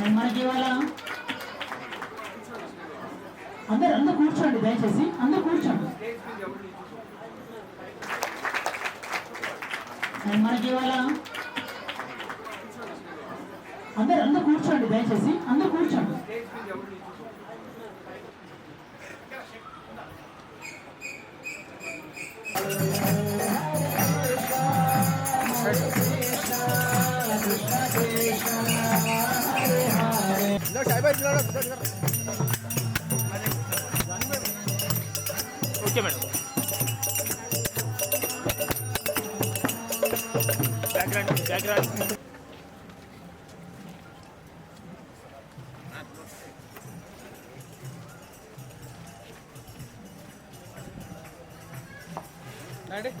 And మనకి ఇవాళ అందరు అందరు కూర్చోండి దయచేసి. అందరు కూర్చోండి. అండ్ మనకి ఇవాళ అందరు అందరు కూర్చోండి దయచేసి. అందరు కూర్చోండి. Okay madam background background Ready?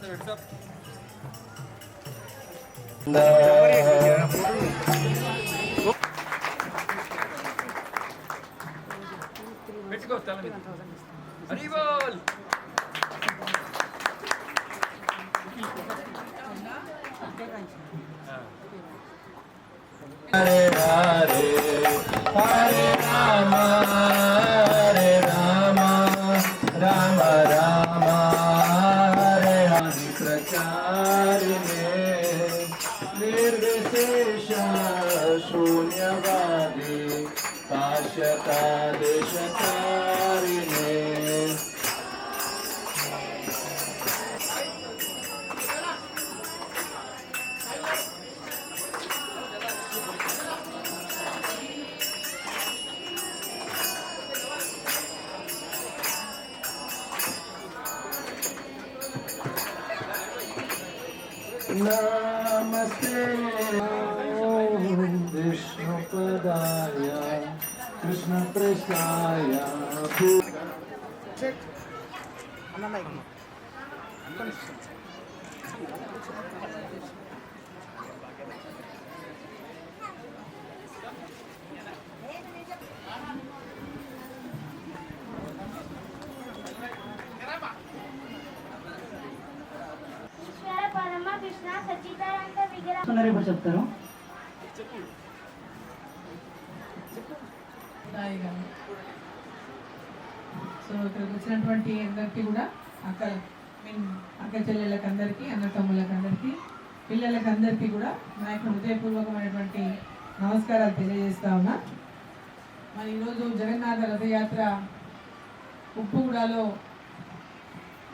So Mexico está Rama, Rama, Rama Rama. Namaste. Om Vishnu Padaya. Krishna Prasaya Check. విగ్రహ ఇప్పుడు చెప్తారు. సో ఇక్కడికి వచ్చినటువంటి అందరికీ కూడా అక్క మీన్ అక్క చెల్లెళ్ళకి అందరికీ అన్న తమ్ముళ్ళకి అందరికీ పిల్లలకి అందరికీ కూడా నా యొక్క హృదయపూర్వకమైనటువంటి నమస్కారాలు తెలియజేస్తా ఉన్నా. మరి ఈరోజు జగన్నాథ రథయాత్ర ఉప్పుగూడలో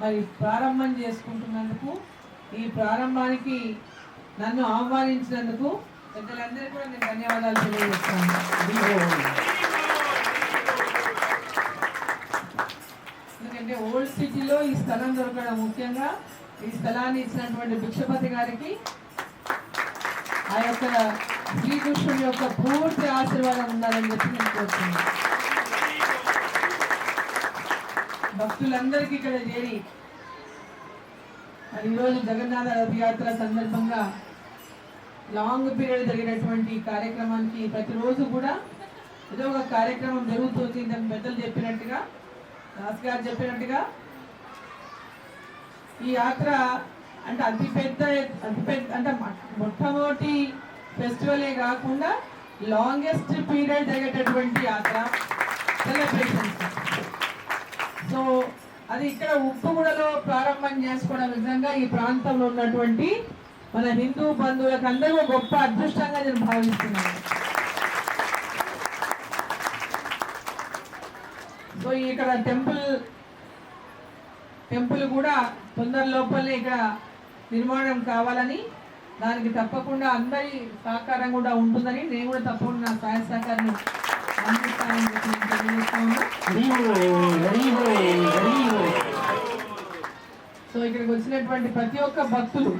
మరి ప్రారంభం చేసుకుంటున్నందుకు ఈ ప్రారంభానికి నన్ను ఆహ్వానించినందుకు పెద్దలందరూ కూడా నేను ధన్యవాదాలు తెలియజేస్తాను. ఎందుకంటే ఓల్డ్ సిటీలో ఈ స్థలం దొరకడం ముఖ్యంగా ఈ స్థలాన్ని ఇచ్చినటువంటి భిక్షపతి గారికి ఆ యొక్క శ్రీకృష్ణుడి యొక్క పూర్తి ఆశీర్వాదం ఉండాలని చెప్పి నేను కోరుతున్నాను. భక్తులందరికీ ఇక్కడ చేరి ఈరోజు జగన్నాథ రథయాత్ర సందర్భంగా లాంగ్ పీరియడ్ జరిగినటువంటి కార్యక్రమానికి ప్రతిరోజు కూడా ఏదో ఒక కార్యక్రమం జరుగుతుంది. దాని పెద్దలు చెప్పినట్టుగా దాస్ గారు చెప్పినట్టుగా ఈ యాత్ర అంటే అతి పెద్ద అతి పెద్ద అంటే మొట్టమొదటి ఫెస్టివలే కాకుండా లాంగెస్ట్ పీరియడ్ జరిగేటటువంటి యాత్ర సెలబ్రేషన్స్. సో అది ఇక్కడ ఉప్పుగూడలో ప్రారంభం చేసుకోవడం నిజంగా ఈ ప్రాంతంలో ఉన్నటువంటి మన హిందూ బంధువులకు అందరూ గొప్ప అదృష్టంగా నేను భావిస్తున్నాను. సో ఇక్కడ టెంపుల్ టెంపుల్ కూడా తొందర లోపలనే ఇక్కడ నిర్మాణం కావాలని దానికి తప్పకుండా అందరి సహకారం కూడా ఉంటుందని నేను కూడా తప్పకుండా నా సహాయ సహకారం సో ఇక్కడికి వచ్చినటువంటి ప్రతి ఒక్క భక్తులు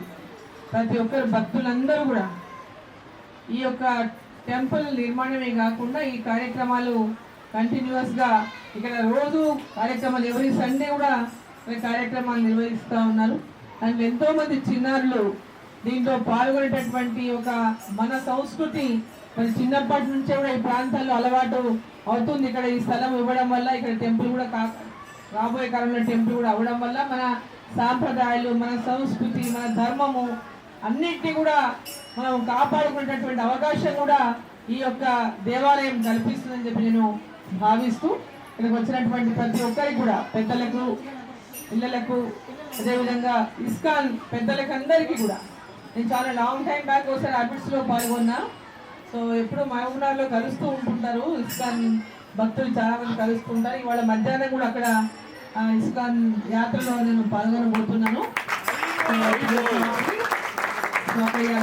ప్రతి ఒక్కరు భక్తులందరూ కూడా ఈ యొక్క టెంపుల్ నిర్మాణమే కాకుండా ఈ కార్యక్రమాలు కంటిన్యూస్గా ఇక్కడ రోజు కార్యక్రమాలు ఎవరి సండే కూడా కార్యక్రమాలు నిర్వహిస్తూ ఉన్నారు. అండ్ ఎంతోమంది చిన్నారులు దీంట్లో పాల్గొనేటటువంటి ఒక మన సంస్కృతి మరి చిన్నప్పటి నుంచే కూడా ఈ ప్రాంతాల్లో అలవాటు అవుతుంది. ఇక్కడ ఈ స్థలం ఇవ్వడం వల్ల ఇక్కడ టెంపుల్ కూడా కా రాబోయే కాలంలో టెంపుల్ కూడా అవ్వడం వల్ల మన సాంప్రదాయాలు మన సంస్కృతి మన ధర్మము అన్నిటినీ కూడా మనం కాపాడుకునేటటువంటి అవకాశం కూడా ఈ యొక్క దేవాలయం కల్పిస్తుందని చెప్పి నేను భావిస్తూ ఇక్కడికి వచ్చినటువంటి ప్రతి ఒక్కరికి కూడా పెద్దలకు పిల్లలకు అదేవిధంగా ఇస్కాన్ పెద్దలకు అందరికీ కూడా. నేను చాలా లాంగ్ టైం బ్యాక్ ఒకసారి హ్యాబిట్స్లో పాల్గొన్నా. సో ఎప్పుడు మహబూబ్నగర్లో కలుస్తూ ఉంటుంటారు. ఇస్కాన్ భక్తులు చాలా మంది కలుస్తుంటారు ఇవాళ మధ్యాహ్నం కూడా అక్కడ ఇస్కాన్ యాత్రలో నేను పాల్గొనబోతున్నాను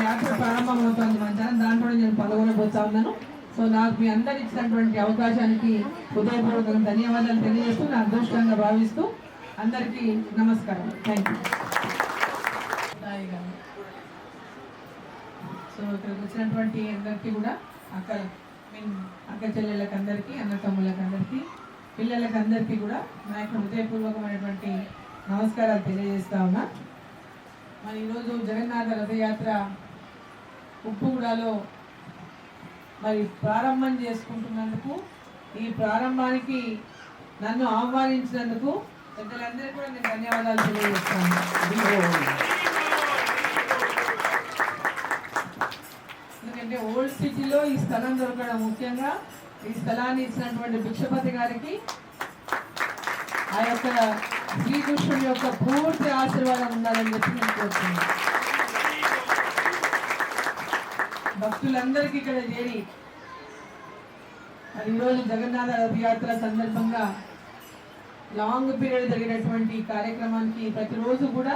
యాత్ర ప్రారంభం అవుతుంది మధ్యాహ్నం. దాంట్లో నేను పాల్గొనబోతా ఉన్నాను. సో నాకు మీ అందరు ఇచ్చినటువంటి అవకాశానికి హృదయపూర్వకంగా ధన్యవాదాలు తెలియజేస్తూ నా అదృష్టంగా భావిస్తూ అందరికీ నమస్కారం. థ్యాంక్ యూ సో ఇక్కడికి వచ్చినటువంటి అందరికీ కూడా అక్క మీన్ అక్క చెల్లెళ్ళకి అందరికీ అన్న తమ్ముళ్ళకి అందరికీ పిల్లలకి అందరికీ కూడా నా యొక్క హృదయపూర్వకమైనటువంటి నమస్కారాలు తెలియజేస్తా ఉన్నా. మరి ఈరోజు జగన్నాథ రథయాత్ర ఉప్పుగూడలో మరి ప్రారంభం చేసుకుంటున్నందుకు ఈ ప్రారంభానికి నన్ను ఆహ్వానించినందుకు పెద్దలందరికీ కూడా నేను ధన్యవాదాలు తెలియజేస్తాను. ఎందుకంటే ఓల్డ్ సిటీలో ఈ స్థలం దొరకడం ముఖ్యంగా ఈ స్థలాన్ని ఇచ్చినటువంటి భిక్షపతి గారికి ఆ యొక్క శ్రీకృష్ణుడి యొక్క పూర్తి ఆశీర్వాదం ఉండాలని చెప్పి నేను కోరుతున్నాను. భక్తులందరికీ ఇక్కడ చేరి మరి ఈరోజు జగన్నాథ రథయాత్ర సందర్భంగా లాంగ్ పీరియడ్ జరిగినటువంటి కార్యక్రమానికి ప్రతిరోజు కూడా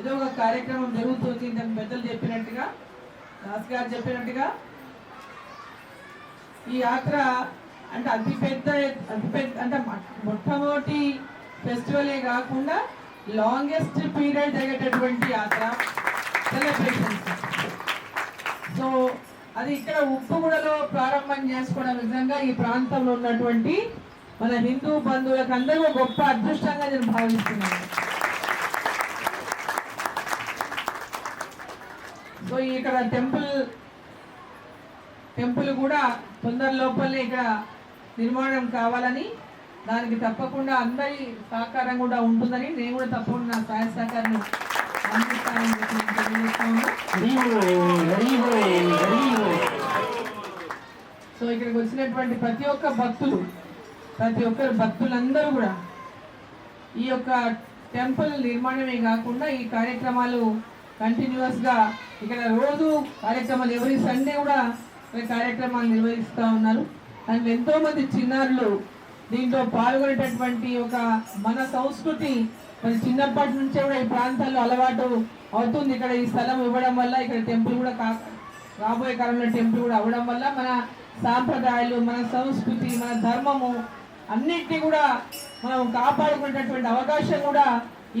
ఏదో ఒక కార్యక్రమం జరుగుతుంది ఇంతకు పెద్దలు చెప్పినట్టుగా దాస్ గారు చెప్పినట్టుగా ఈ యాత్ర అంటే అతి పెద్ద అతి పెద్ద అంటే మొట్టమొదటి ఫెస్టివలే కాకుండా లాంగెస్ట్ పీరియడ్ జరిగేటటువంటి యాత్ర సెలబ్రేషన్స్ సో అది ఇక్కడ ఉప్పుగూడలో ప్రారంభం చేసుకోవడం నిజంగా ఈ ప్రాంతంలో ఉన్నటువంటి మన హిందూ బంధువులకు అందరూ గొప్ప అదృష్టంగా నేను భావిస్తున్నాను. సో ఇక్కడ టెంపుల్ టెంపుల్ కూడా తొందర లోపలనే ఇక్కడ నిర్మాణం కావాలని దానికి తప్పకుండా అందరి సహకారం కూడా ఉంటుందని నేను కూడా తప్పకుండా నా సహాయ సహకారం అందిస్తానని సో ఇక్కడికి వచ్చినటువంటి ప్రతి ఒక్క భక్తులు ప్రతి ఒక్కరు భక్తులందరూ కూడా ఈ యొక్క టెంపుల్ నిర్మాణమే కాకుండా ఈ కార్యక్రమాలు కంటిన్యూస్గా ఇక్కడ రోజు కార్యక్రమాలు ఎవరి సండే కూడా కార్యక్రమాలు నిర్వహిస్తూ ఉన్నారు. అండ్ ఎంతోమంది చిన్నారులు దీంట్లో పాల్గొనేటటువంటి ఒక మన సంస్కృతి మరి చిన్నప్పటి నుంచే కూడా ఈ ప్రాంతాల్లో అలవాటు అవుతుంది. ఇక్కడ ఈ స్థలం ఇవ్వడం వల్ల ఇక్కడ టెంపుల్ కూడా కా రాబోయే కాలంలో టెంపుల్ కూడా అవ్వడం వల్ల మన సాంప్రదాయాలు మన సంస్కృతి మన ధర్మము అన్నిటినీ కూడా మనం కాపాడుకునేటటువంటి అవకాశం కూడా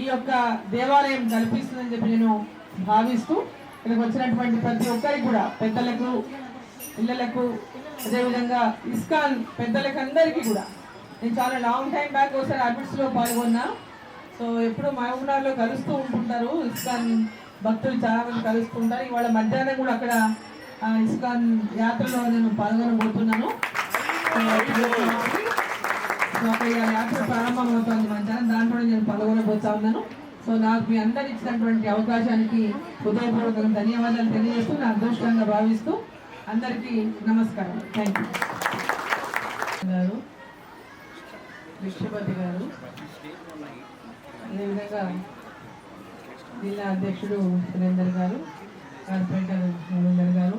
ఈ యొక్క దేవాలయం కల్పిస్తుందని చెప్పి నేను భావిస్తూ ఇక్కడికి వచ్చినటువంటి ప్రతి ఒక్కరికి కూడా పెద్దలకు పిల్లలకు అదేవిధంగా ఇస్కాన్ పెద్దలకు అందరికీ కూడా. నేను చాలా లాంగ్ టైం బ్యాక్ ఒకసారి హ్యాబిట్స్లో పాల్గొన్నా. సో ఎప్పుడు మహబూబ్నగర్లో కలుస్తూ ఉంటుంటారు. ఇస్కాన్ భక్తులు చాలా మంది కలుస్తుంటారు ఇవాళ మధ్యాహ్నం కూడా అక్కడ ఇస్కాన్ యాత్రలో నేను పాల్గొనబోతున్నాను. సో అక్కడ యాత్ర ప్రారంభం అవుతుంది మధ్యాహ్నం. దాంట్లో నేను పాల్గొనబోతా ఉన్నాను. సో నాకు మీ అందరు ఇచ్చినటువంటి అవకాశానికి హృదయపూర్వకం ధన్యవాదాలు తెలియజేస్తూ నా అదృష్టంగా భావిస్తూ అందరికీ నమస్కారం. థ్యాంక్ యూ గారు విష్ణుపతి గారు అదేవిధంగా జిల్లా అధ్యక్షుడు సురేందర్ గారు కార్పొరేటర్ రవీందర్ గారు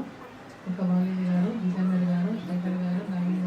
ఇంకా మాలిని గారు జితేందర్ గారు శంకర్ గారు నవీన్